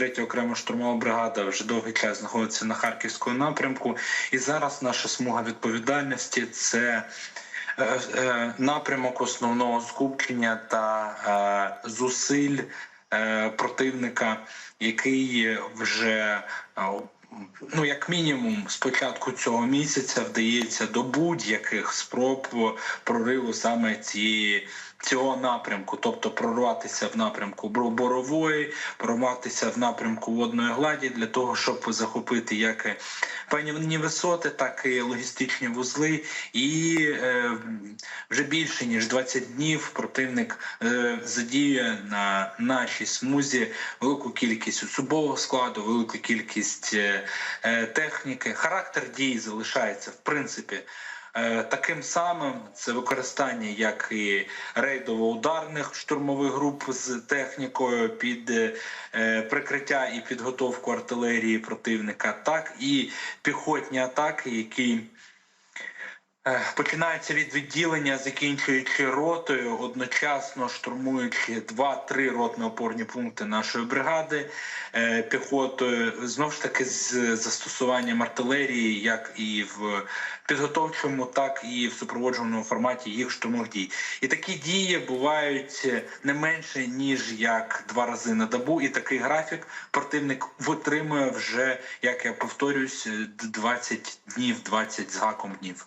23 окрема штурмова бригада вже довгий час знаходиться на харківському напрямку, і зараз наша смуга відповідальності це. е, е, Напрямок основного скупчення та е, зусиль противника, який вже ну як мінімум з початку цього місяця вдається до будь-яких спроб прориву саме цієї. Цього напрямку, тобто прорватися в напрямку борової, прорватися в напрямку водної гладі для того, щоб захопити як і певні висоти, так і логістичні вузли. І е, вже більше ніж 20 днів противник е, задіює на нашій смузі велику кількість особового складу, велику кількість е, е, техніки. Характер дій залишається в принципі. Е, Таким самим це використання як і рейдово-ударних штурмових груп з технікою під е, прикриття і підготовку артилерії противника, так і піхотні атаки, які Е, Починається від відділення, закінчуючи ротою, одночасно штурмуючи два-три ротно опорні пункти нашої бригади е, піхотою, знов ж таки з застосуванням артилерії, як і в підготовчому, так і в супроводжуваному форматі їх штурмових дій. І такі дії бувають не менше ніж як два рази на добу. І такий графік противник витримує вже, як я повторюсь, 20 днів, 20 з гаком днів.